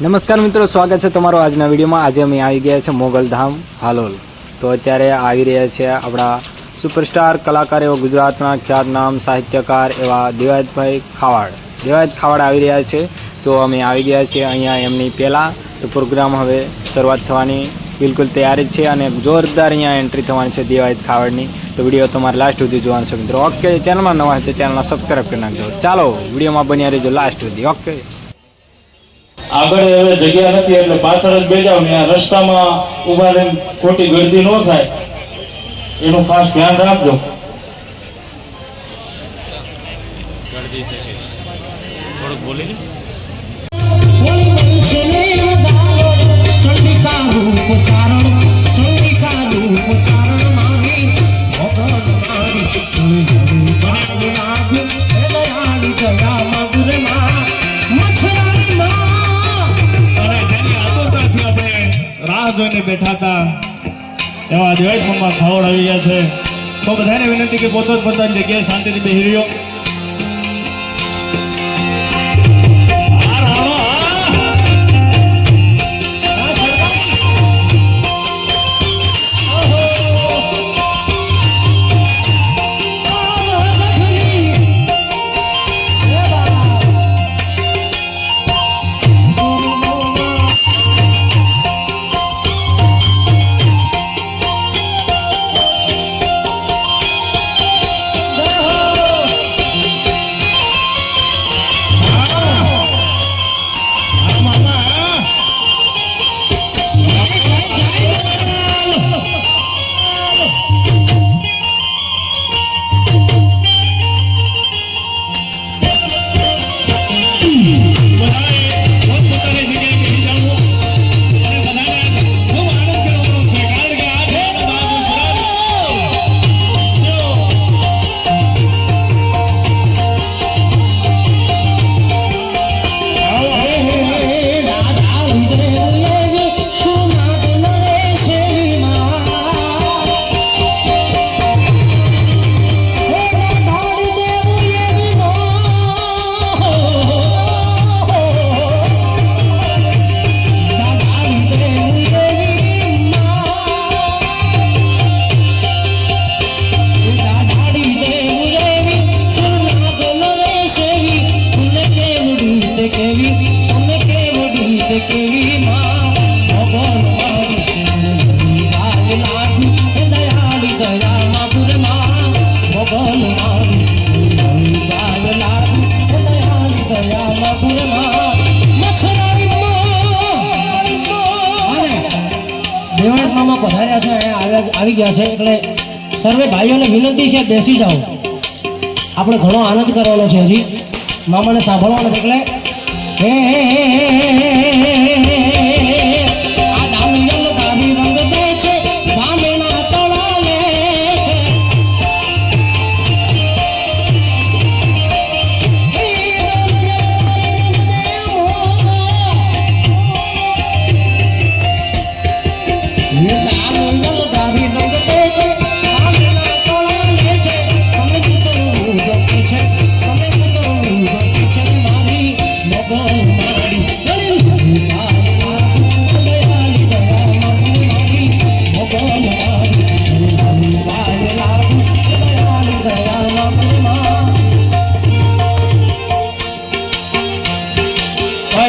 નમસ્કાર મિત્રો, સ્વાગત છે તમારો આજના વિડીયોમાં. આજે અમે આવી ગયા છે મોગલધામ હાલોલ. તો અત્યારે આવી રહ્યા છે આપણા સુપરસ્ટાર કલાકાર એવા ગુજરાતના ખ્યાતનામ સાહિત્યકાર એવા દેવાયતભાઈ ખાવાડ. દેવાયત ખાવાડ આવી રહ્યા છે. તો અમે આવી ગયા છીએ અહીંયા એમની પહેલાં. તો પ્રોગ્રામ હવે શરૂઆત થવાની બિલકુલ તૈયારી છે અને જોરદાર અહીંયા એન્ટ્રી થવાની છે દેવાયત ખાવાડની. તો વીડિયો તમારે લાસ્ટ સુધી જોવાનો છે મિત્રો. ઓકે ચેનલમાં નવા છે ચેનલને સબસ્ક્રાઈબ કરી નાખજો. ચાલો, વિડીયોમાં બન્યા રહેજો લાસ્ટ સુધી. ઓકે આગળ હવે જગ્યા નથી એટલે પાછળ જ બેજાવ ને આ રસ્તામાં ઊભા રહીને ખોટી ગળદી ન થાય. એનું ખાસ ધ્યાન રાખજો. હોળી બનશે ચંડિકા રૂપ ચારણ ચંડિકા રૂપ ચારણ મારી ભગવાન મારી તુણી ધરી બાગ નાગ હે દયાળી દયા મધુરમાં મચ્છરાણી રાહ જોઈને બેઠા હતા. એવા દેવાય મમ્મા ખાવડ આવી ગયા છે. તો બધાને વિનંતી કે પોતો પોતાની જગ્યાએ શાંતિથી બેસી રહ્યો. મામા પધાર્યા છે આવી ગયા છે એટલે સર્વે ભાઈઓને વિનંતી છે બેસી જાઓ આપણે ઘણો આનંદ કરવાનો છે હજી મામાને સાંભળવાનો છે એટલે હે આ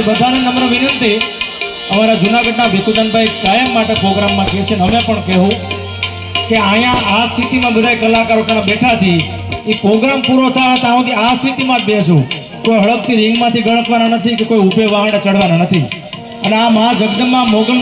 બધાને નમ્ર વિનંતી. અમારા જુનાગઢના ભીખુદાનભાઈ કાયમ માટે પ્રોગ્રામમાં કહે છે અમે પણ કહેવું કે અહીંયા આ સ્થિતિમાં બધા કલાકારો ત્યાં બેઠા છે, એ પ્રોગ્રામ પૂરો થયા ત્યાં સુધી આ સ્થિતિમાં જ બેસું. કોઈ હળગતી રિંગમાંથી ગળકવાના નથી કે કોઈ ઉભે વાહણે ચડવાના નથી. અને આ મહા જગદંબા મોગલ